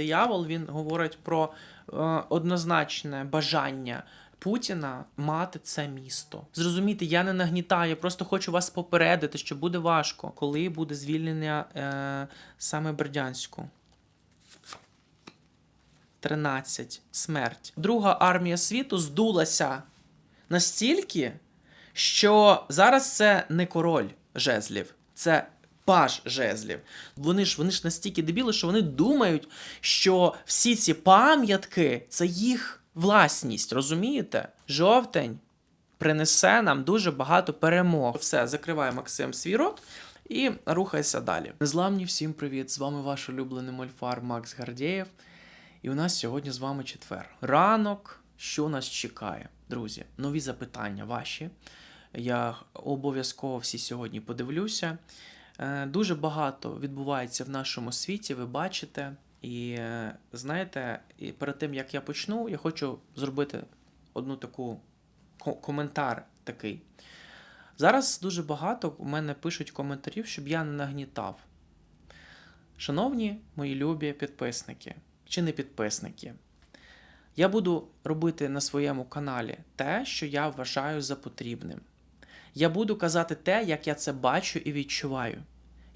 диявол він говорить про е, однозначне бажання Путіна мати це місто. Зрозумійте, я не нагнітаю, я просто хочу вас попередити, що буде важко, коли буде звільнення е, саме Бердянську. 13. Смерть. Друга армія світу здулася настільки, що зараз це не король жезлів, це паж жезлів. Вони ж вони ж настільки дебіли, що вони думають, що всі ці пам'ятки це їх власність. Розумієте? Жовтень принесе нам дуже багато перемог. Все, закриває Максим свій рот. І рухайся далі. Незламні всім привіт! З вами ваш улюблений мольфар Макс Гардєєв. І у нас сьогодні з вами четвер. Ранок, що нас чекає? Друзі, нові запитання ваші. Я обов'язково всі сьогодні подивлюся. Е, Дуже багато відбувається в нашому світі, ви бачите. І е, знаєте, і перед тим як я почну, я хочу зробити одну таку коментар такий. Зараз дуже багато у мене пишуть коментарів, щоб я не нагнітав. Шановні мої любі підписники чи не підписники, я буду робити на своєму каналі те, що я вважаю за потрібним. Я буду казати те, як я це бачу і відчуваю.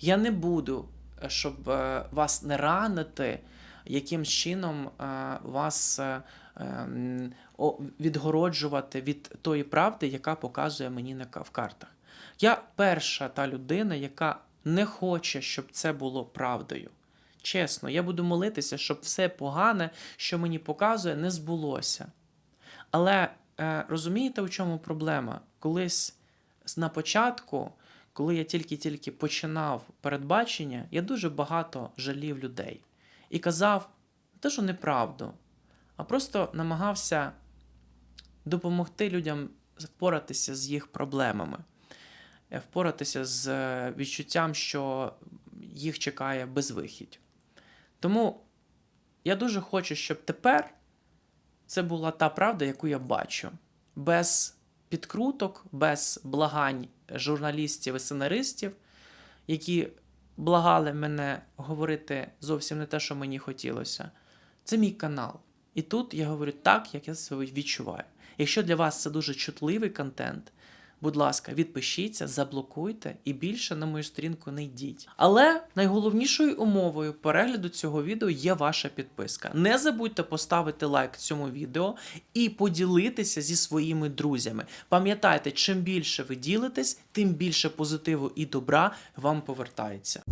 Я не буду, е, щоб е, вас не ранити, яким чином е, вас е, е, м, о- відгороджувати від тої правди, яка показує мені в картах. Я перша та людина, яка не хоче, щоб це було правдою. Чесно, я буду молитися, щоб все погане, що мені показує, не збулося. Але розумієте, у чому проблема? Колись на початку, коли я тільки-тільки починав передбачення, я дуже багато жалів людей і казав не те, що неправду, а просто намагався допомогти людям впоратися з їх проблемами, е, впоратися з е, відчуттям, що їх чекає безвихідь. Тому я дуже хочу, щоб тепер це була та правда, яку я бачу, без підкруток, без благань журналістів і сценаристів, які благали мене говорити зовсім не те, що мені хотілося. Це мій канал. І тут я говорю так, як я себе відчуваю. Якщо для вас це дуже чутливий контент, будь ласка, відпишіться, заблокуйте і більше на мою сторінку не йдіть. Але найголовнішою умовою перегляду цього відео є ваша підписка. Не забудьте поставити лайк цьому відео і поділитися зі своїми друзями. Пам'ятайте, чим більше ви ділитесь, тим більше позитиву і добра вам повертається.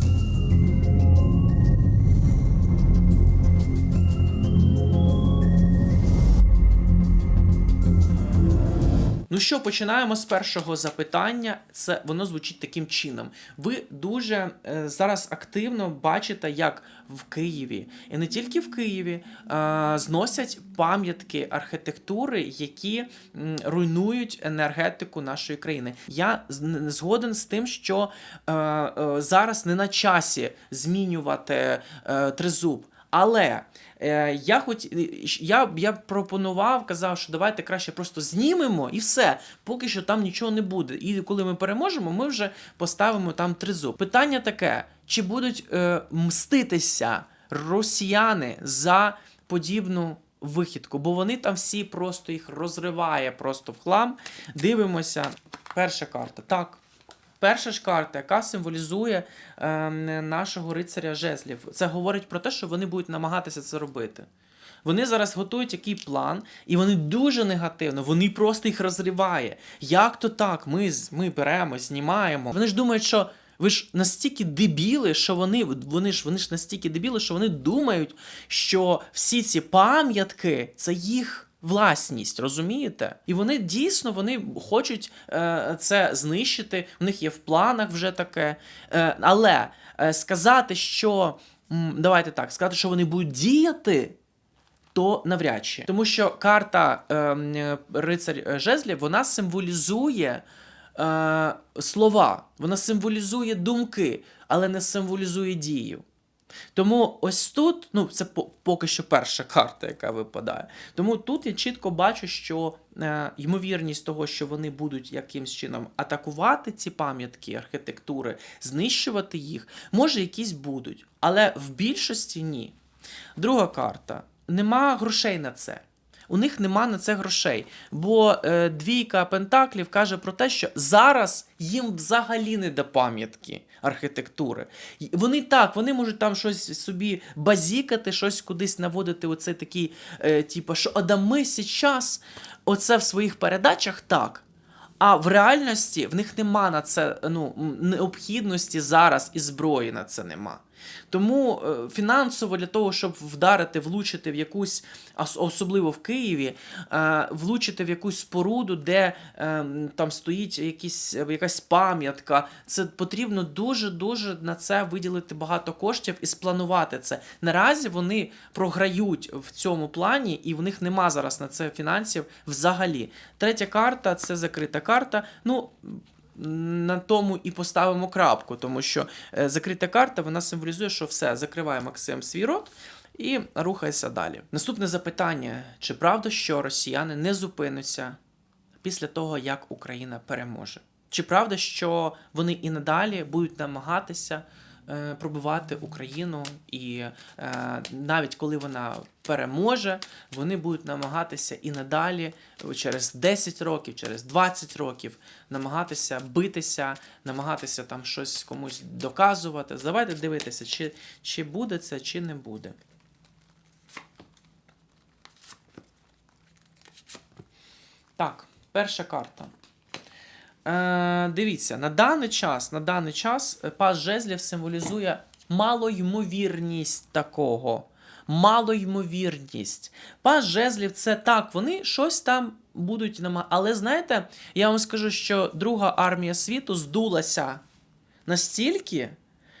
Ну що, починаємо з першого запитання. Це воно звучить таким чином. Ви дуже е, зараз активно бачите, як в Києві, і не тільки в Києві, е, зносять пам'ятки архітектури, які м, руйнують енергетику нашої країни. Я згоден з тим, що е, е, зараз не на часі змінювати е, тризуб. Але е, я хоч я, я пропонував, казав, що давайте краще просто знімемо і все. Поки що там нічого не буде. І коли ми переможемо, ми вже поставимо там тризуб. Питання таке: чи будуть е, мститися росіяни за подібну вихідку? Бо вони там всі просто їх розриває просто в хлам. Дивимося. Перша карта. Так. Перша ж карта, яка символізує ем, нашого рицаря жезлів. Це говорить про те, що вони будуть намагатися це робити. Вони зараз готують який план, і вони дуже негативно, вони просто їх розриває. Як то так? Ми, ми беремо, знімаємо. Вони ж думають, що ви ж настільки дебіли, що вони, вони ж вони ж настільки дебіли, що вони думають, що всі ці пам'ятки це їх власність, розумієте? І вони дійсно вони хочуть е, це знищити. У них є в планах вже таке. Е, але е, сказати, що давайте так, сказати, що вони будуть діяти. То навряд чи. Тому що карта е, рицарь жезлів вона символізує е, слова, вона символізує думки, але не символізує дію. Тому ось тут, ну це поки що перша карта, яка випадає. Тому тут я чітко бачу, що е, ймовірність того, що вони будуть якимсь чином атакувати ці пам'ятки архітектури, знищувати їх, може, якісь будуть, але в більшості ні. Друга карта. Нема грошей на це. У них нема на це грошей. Бо е, двійка пентаклів каже про те, що зараз їм взагалі не до пам'ятки архітектури. Вони так, вони можуть там щось собі базікати, щось кудись наводити. Оце такий, е, типу, що а да ми зараз, оце в своїх передачах так. А в реальності в них нема на це ну, необхідності зараз і зброї на це нема. Тому е, фінансово для того, щоб вдарити, влучити в якусь, ос- особливо в Києві, е, влучити в якусь споруду, де е, там стоїть якісь, якась пам'ятка, це потрібно дуже-дуже на це виділити багато коштів і спланувати це. Наразі вони програють в цьому плані, і в них нема зараз на це фінансів взагалі. Третя карта це закрита карта. Ну. На тому і поставимо крапку, тому що е, закрита карта вона символізує, що все, закриває Максим свій рот і рухається далі. Наступне запитання: чи правда, що росіяни не зупиняться після того, як Україна переможе? Чи правда, що вони і надалі будуть намагатися е, пробивати Україну, і е, навіть коли вона переможе, вони будуть намагатися і надалі через 10 років, через 20 років намагатися битися, намагатися там щось комусь доказувати. Давайте дивитися, чи, чи буде це, чи не буде. Так, перша карта. Е, дивіться, на даний час, на даний час е, пас жезлів символізує малоймовірність такого. Малоймовірність. Пас жезлів це так, вони щось там будуть намагатися. Але знаєте, я вам скажу, що друга армія світу здулася настільки,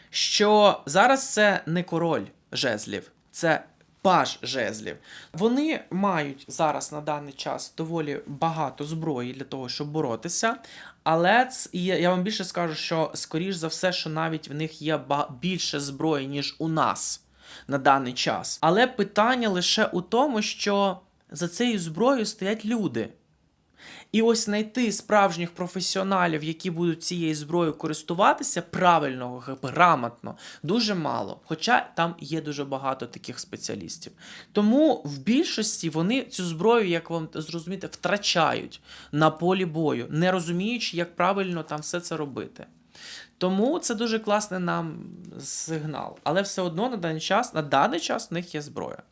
що зараз це не король жезлів, це паж жезлів. Вони мають зараз на даний час доволі багато зброї для того, щоб боротися. Але це, я вам більше скажу, що скоріш за все, що навіть в них є більше зброї, ніж у нас на даний час. Але питання лише у тому, що за цією зброєю стоять люди. І ось знайти справжніх професіоналів, які будуть цією зброєю користуватися правильно, грамотно, дуже мало. Хоча там є дуже багато таких спеціалістів. Тому в більшості вони цю зброю, як вам зрозуміти, втрачають на полі бою, не розуміючи, як правильно там все це робити. Тому це дуже класний нам сигнал. Але все одно на даний час, на даний час в них є зброя.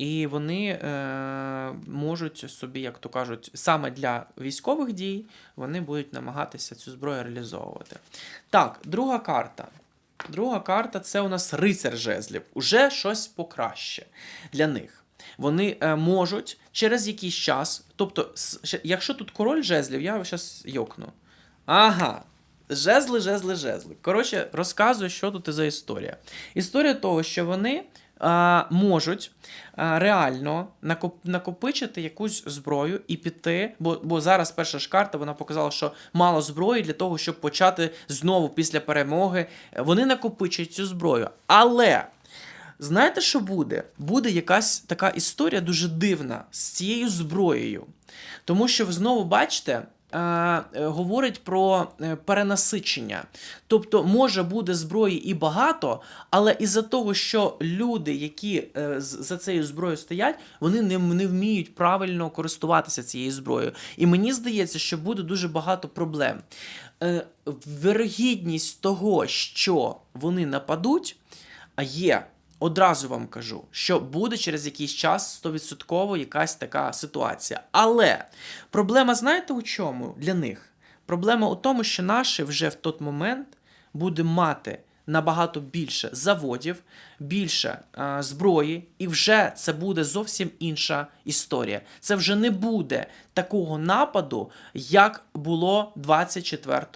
І вони е, можуть собі, як то кажуть, саме для військових дій вони будуть намагатися цю зброю реалізовувати. Так, друга карта. Друга карта це у нас рицар жезлів. Уже щось покраще для них. Вони е, можуть через якийсь час, тобто, якщо тут король жезлів, я зараз йокну. Ага. Жезли, жезли, жезли. Коротше, розказую, що тут за історія. Історія того, що вони можуть реально накоп, накопичити якусь зброю і піти. Бо, бо зараз перша ж карта вона показала, що мало зброї для того, щоб почати знову після перемоги. Вони накопичують цю зброю. Але. Знаєте, що буде? Буде якась така історія дуже дивна з цією зброєю. Тому що ви знову бачите. Е, е, Говорить про е, перенасичення. Тобто, може буде зброї і багато, але із-за того, що люди, які за цією зброєю стоять, вони не, не вміють правильно користуватися цією зброєю. І мені здається, що буде дуже багато проблем. Вирогідність того, що вони нападуть, є. Одразу вам кажу, що буде через якийсь час 100% якась така ситуація. Але проблема, знаєте, у чому для них? Проблема у тому, що наші вже в той момент буде мати набагато більше заводів, більше е, зброї, і вже це буде зовсім інша історія. Це вже не буде такого нападу, як було 24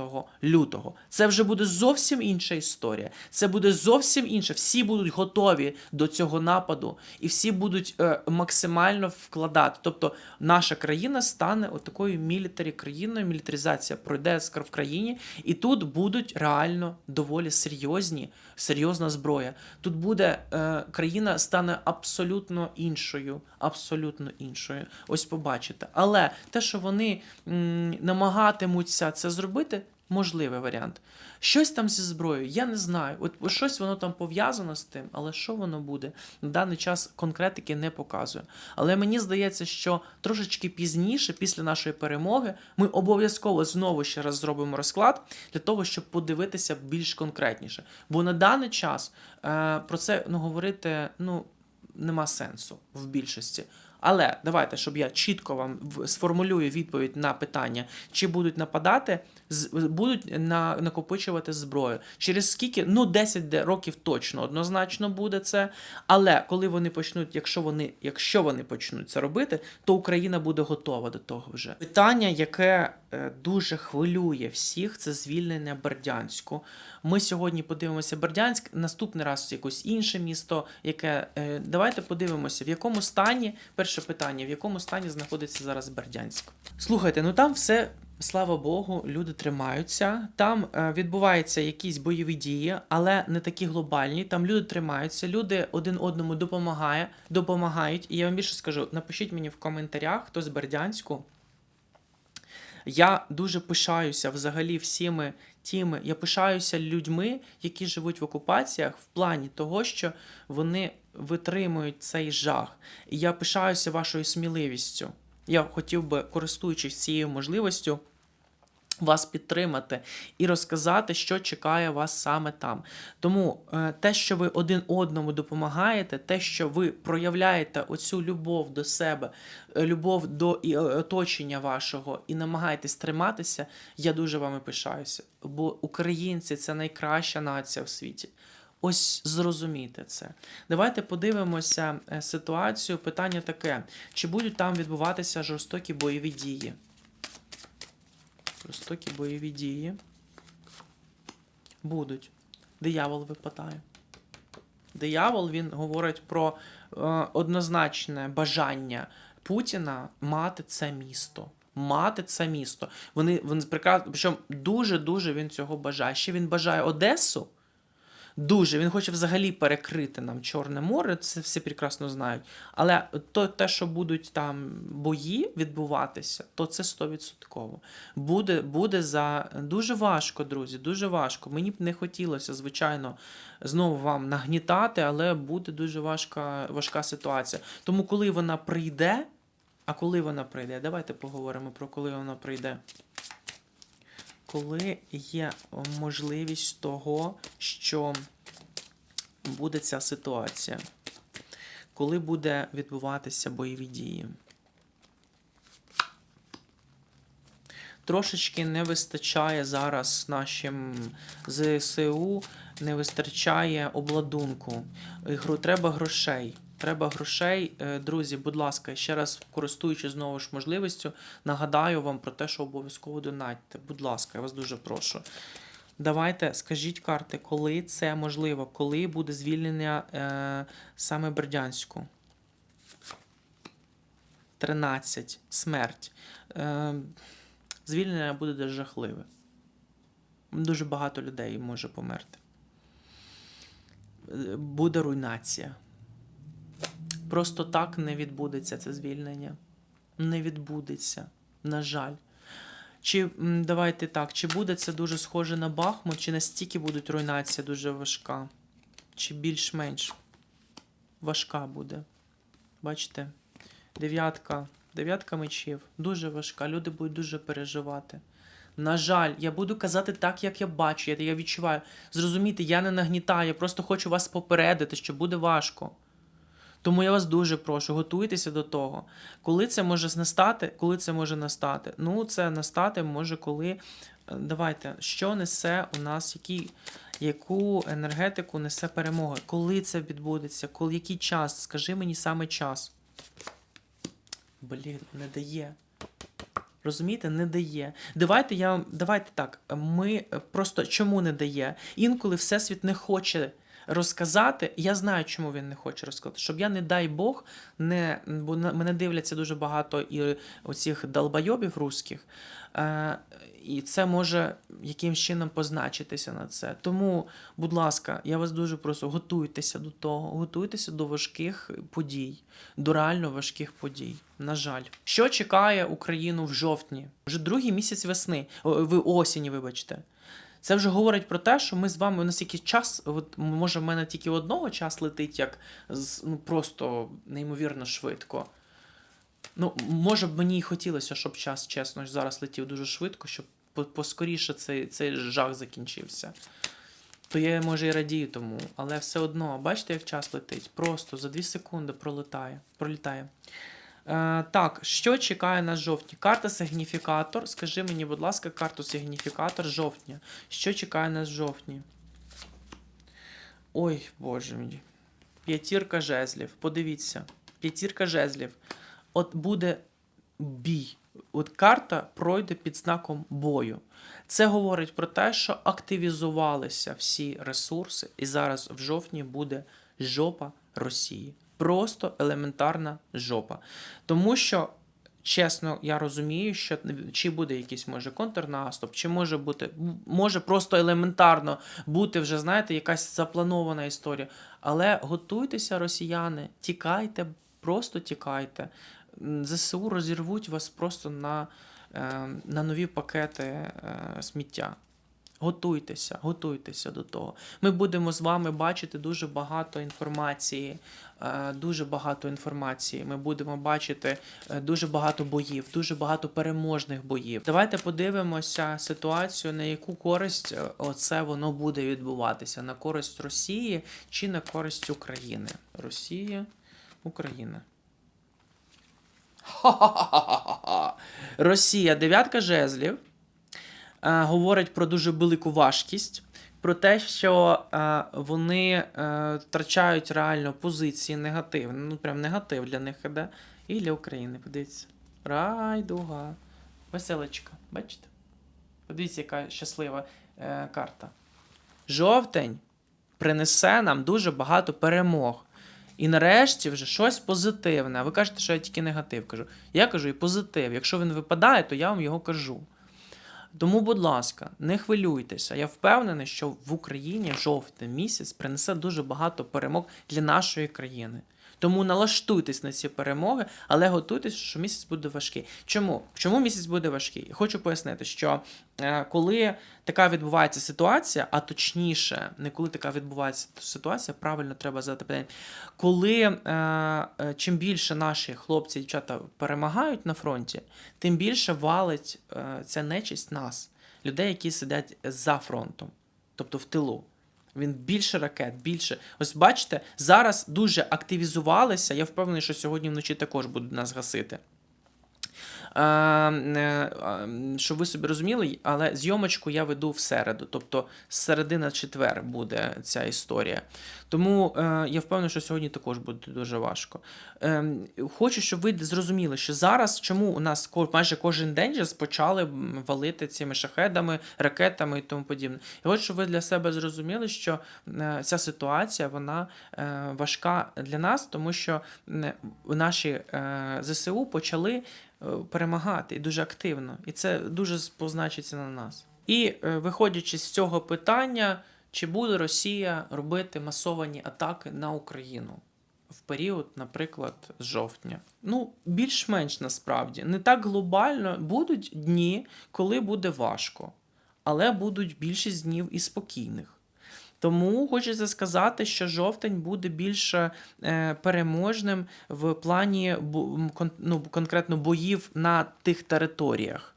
лютого. Це вже буде зовсім інша історія. Це буде зовсім інше. Всі будуть готові до цього нападу, і всі будуть е, максимально вкладати. Тобто наша країна стане отакою мілітарі країною, мілітаризація пройде в країні, і тут будуть реально доволі серйозні, серйозна зброя. Тут буде е, країна стане абсолютно іншою, абсолютно іншою. Ось побачите. Але те, що вони м, намагатимуться це зробити, Можливий варіант. Щось там зі зброєю, я не знаю. От щось воно там пов'язано з тим, але що воно буде? На даний час конкретики не показує. Але мені здається, що трошечки пізніше, після нашої перемоги, ми обов'язково знову ще раз зробимо розклад для того, щоб подивитися більш конкретніше. Бо на даний час е, про це ну, говорити ну, нема сенсу в більшості. Але давайте, щоб я чітко вам сформулюю відповідь на питання, чи будуть нападати, будуть на, накопичувати зброю. Через скільки? Ну, 10 де- років точно однозначно буде це. Але коли вони почнуть, якщо вони, якщо вони почнуть це робити, то Україна буде готова до того вже. Питання, яке дуже хвилює всіх, це звільнення Бердянську. Ми сьогодні подивимося Бердянськ, наступний раз якось інше місто, яке е, давайте подивимося, в якому стані перше питання, в якому стані знаходиться зараз Бердянськ. Слухайте, ну там все. Слава Богу, люди тримаються. Там е, відбуваються якісь бойові дії, але не такі глобальні. Там люди тримаються, люди один одному допомагає, допомагають. І я вам більше скажу: напишіть мені в коментарях, хто з Бердянську. Я дуже пишаюся взагалі всіми тими. Я пишаюся людьми, які живуть в окупаціях, в плані того, що вони витримують цей жах. І я пишаюся вашою сміливістю. Я хотів би, користуючись цією можливістю, вас підтримати і розказати, що чекає вас саме там. Тому е, те, що ви один одному допомагаєте, те, що ви проявляєте оцю любов до себе, е, любов до е, оточення вашого і намагаєтесь триматися, я дуже вами пишаюся. Бо українці це найкраща нація в світі. Ось зрозумійте це. Давайте подивимося ситуацію. Питання таке: чи будуть там відбуватися жорстокі бойові дії? Жорстокі бойові дії. Будуть. Диявол випадає. Диявол він говорить про е, однозначне бажання Путіна мати це місто. Мати це місто. Вони, вони прекрасно, причому дуже-дуже він цього бажає. Ще він бажає Одесу. Дуже. Він хоче взагалі перекрити нам Чорне море, це всі прекрасно знають. Але то, те, що будуть там бої відбуватися, то це 100%. Буде, буде за дуже важко, друзі, дуже важко. Мені б не хотілося, звичайно, знову вам нагнітати, але буде дуже важка, важка ситуація. Тому, коли вона прийде, а коли вона прийде, давайте поговоримо про коли вона прийде коли є можливість того, що буде ця ситуація, коли буде відбуватися бойові дії. Трошечки не вистачає зараз нашим ЗСУ, не вистачає обладунку. Ігру треба грошей. Треба грошей. Е, Друзі, будь ласка, ще раз користуючись знову ж можливістю, нагадаю вам про те, що обов'язково донатьте. Будь ласка, я вас дуже прошу. Давайте скажіть карти, коли це можливо, коли буде звільнення е, саме Бердянську. 13. Смерть. Е, звільнення буде дуже жахливе. Дуже багато людей може померти. Е, Буде руйнація. Просто так не відбудеться це звільнення. Не відбудеться. На жаль. Чи давайте так, чи буде це дуже схоже на Бахмут, чи настільки буде руйнація дуже важка? Чи більш-менш важка буде? Бачите? Дев'ятка. Дев'ятка мечів. Дуже важка. Люди будуть дуже переживати. На жаль, я буду казати так, як я бачу, я, відчуваю. Зрозумійте, я не нагнітаю, я просто хочу вас попередити, що буде важко. Тому я вас дуже прошу, готуйтеся до того. Коли це може настати? Коли це може настати? Ну, це настати може, коли. е, Давайте, що несе у нас, які, яку енергетику несе перемога? Коли це відбудеться? Коли який час? Скажи мені саме час. Блін, не дає. Розумієте, не дає. Давайте я вам- давайте так. Ми просто чому не дає? Інколи Всесвіт не хоче розказати. Я знаю, чому він не хоче розказати. Щоб я, не дай Бог, не, бо на- мене дивляться дуже багато і оцих долбойобів русських. Е, і це може якимсь чином позначитися на це. Тому, будь ласка, я вас дуже прошу, готуйтеся до того, готуйтеся до важких подій, до реально важких подій. На жаль, що чекає Україну в жовтні? Вже другий місяць весни, осені, вибачте. Це вже говорить про те, що ми з вами у нас якийсь час, от, може, в мене тільки одного час летить, як ну, просто неймовірно швидко. Ну, може б мені і хотілося, щоб час, чесно, зараз летів дуже швидко, щоб поскоріше цей, цей жах закінчився. То я, може, і радію тому, але все одно, бачите, як час летить? Просто за 2 секунди пролетає, пролітає. Е, так, що чекає на жовтні? Карта сигніфікатор. Скажи мені, будь ласка, карту сигніфікатор жовтня. Що чекає нас жовтні? Ой, боже мій. П'ятірка жезлів. Подивіться. П'ятірка жезлів. От буде бій. От карта пройде під знаком бою. Це говорить про те, що активізувалися всі ресурси, і зараз в жовтні буде жопа Росії. Просто елементарна жопа. Тому що, чесно, я розумію, що чи буде якийсь може контрнаступ, чи може бути, може просто елементарно бути вже, знаєте, якась запланована історія. Але готуйтеся, росіяни, тікайте, просто тікайте. ЗСУ розірвуть вас просто на, е, на нові пакети е, сміття. Готуйтеся, готуйтеся до того. Ми будемо з вами бачити дуже багато інформації. е, Дуже багато інформації. Ми будемо бачити е, дуже багато боїв, дуже багато переможних боїв. Давайте подивимося ситуацію, на яку користь е, оце воно буде відбуватися: на користь Росії чи на користь України. Росія, Україна. Ха-ха-ха-ха-ха. Росія, дев'ятка жезлів, говорить про дуже велику важкість, про те, що е, вони е, втрачають реально позиції негативні. Ну, прям негатив для них іде. І для України. Подивіться. Райдуга. Веселочка. Бачите? Подивіться, яка щаслива е, карта. Жовтень принесе нам дуже багато перемог. І нарешті вже щось позитивне. Ви кажете, що я тільки негатив кажу. Я кажу і позитив. Якщо він випадає, то я вам його кажу. Тому, будь ласка, не хвилюйтеся. Я впевнений, що в Україні жовтий місяць принесе дуже багато перемог для нашої країни. Тому налаштуйтесь на ці перемоги, але готуйтесь, що місяць буде важкий. Чому? Чому місяць буде важкий? Хочу пояснити, що е, коли така відбувається ситуація, а точніше, не коли така відбувається ситуація, правильно треба задати питання. Коли е, е, чим більше наші хлопці і дівчата перемагають на фронті, тим більше валить ця нечисть нас, людей, які сидять за фронтом, тобто в тилу. Він більше ракет, більше. Ось бачите, зараз дуже активізувалися. Я впевнений, що сьогодні вночі також будуть нас гасити. Е, е, е, щоб ви собі розуміли, але зйомочку я веду в середу, тобто з середи на четвер буде ця історія. Тому е, я впевнений, що сьогодні також буде дуже важко. Е, хочу, щоб ви зрозуміли, що зараз чому у нас майже кожен день вже почали валити цими шахедами, ракетами і тому подібне. І от щоб ви для себе зрозуміли, що е, ця ситуація вона е, важка для нас, тому що наші е, ЗСУ почали е, перемагати дуже активно, і це дуже позначиться на нас. І е, виходячи з цього питання, чи буде Росія робити масовані атаки на Україну в період, наприклад, з жовтня? Ну, більш-менш насправді не так глобально будуть дні, коли буде важко, але будуть більшість днів і спокійних. Тому хочеться сказати, що жовтень буде більше е, переможним в плані ну, конкретно боїв на тих територіях.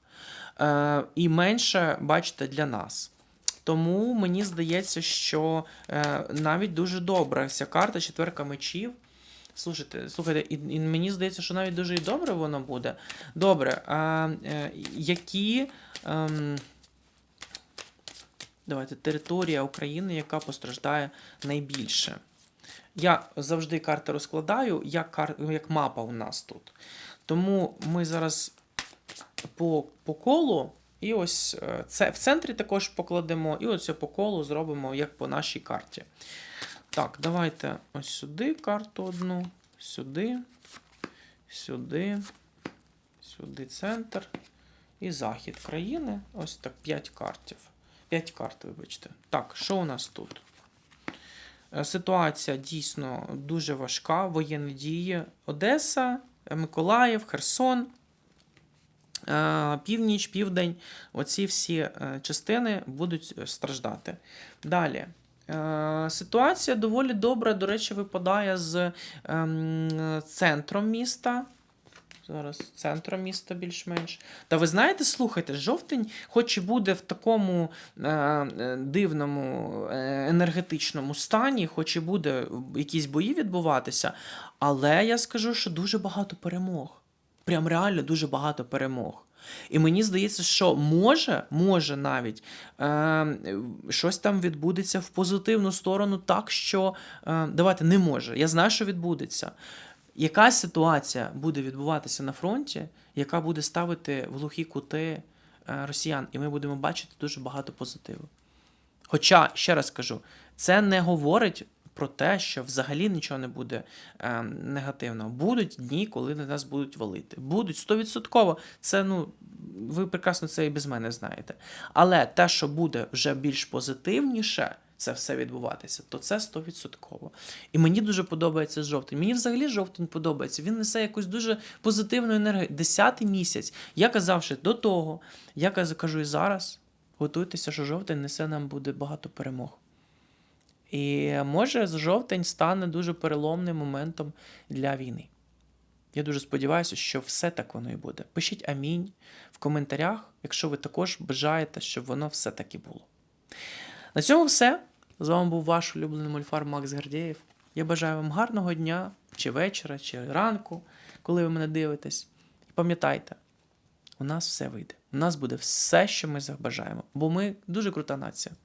Е, і менше, бачите, для нас. Тому мені здається, що е, навіть дуже добра ця карта четверка мечів. Слушайте, слухайте, і, і мені здається, що навіть дуже і добре воно буде. Добре, а е, які. ем, Давайте територія України, яка постраждає найбільше. Я завжди карти розкладаю як, кар... як мапа у нас тут. Тому ми зараз по, по колу, і ось е, це в центрі також покладемо, і ось по колу зробимо як по нашій карті. Так, давайте ось сюди карту одну, сюди, сюди, сюди центр і захід країни. Ось так 5 картів. 5 карт, вибачте. Так, що у нас тут? Е, Ситуація дійсно дуже важка. Воєнні дії. Одеса, Миколаїв, Херсон, північ, південь. Оці всі е, частини будуть е, страждати. Далі. Е, Ситуація доволі добра, до речі, випадає з ем, центром міста. Зараз центром міста більш-менш. Та ви знаєте, слухайте, жовтень, хоч і буде в такому е, е, дивному е, енергетичному стані, хоч і буде якісь бої відбуватися, але я скажу, що дуже багато перемог. Прям реально дуже багато перемог. І мені здається, що може, може навіть е, щось там відбудеться в позитивну сторону, так що е, давайте не може. Я знаю, що відбудеться. Якась ситуація буде відбуватися на фронті, яка буде ставити в глухі кути е, росіян, і ми будемо бачити дуже багато позитиву. Хоча, ще раз кажу, це не говорить про те, що взагалі нічого не буде е, негативного. Будуть дні, коли на нас будуть валити. Будуть стовідсотково. Це ну. Ви прекрасно це і без мене знаєте. Але те, що буде вже більш позитивніше, це все відбуватися, то це стовідсотково. І мені дуже подобається жовтень. Мені взагалі жовтень подобається. Він несе якусь дуже позитивну енергію. Десятий місяць. Я казав ще до того, я кажу і зараз. Готуйтеся, що жовтень несе нам буде багато перемог. І може з жовтень стане дуже переломним моментом для війни. Я дуже сподіваюся, що все так воно і буде. Пишіть амінь в коментарях, якщо ви також бажаєте, щоб воно все так і було. На цьому все. З вами був ваш улюблений мольфар Макс Гардєєв. Я бажаю вам гарного дня, чи вечора, чи ранку, коли ви мене дивитесь. І пам'ятайте, у нас все вийде. У нас буде все, що ми забажаємо, бо ми дуже крута нація.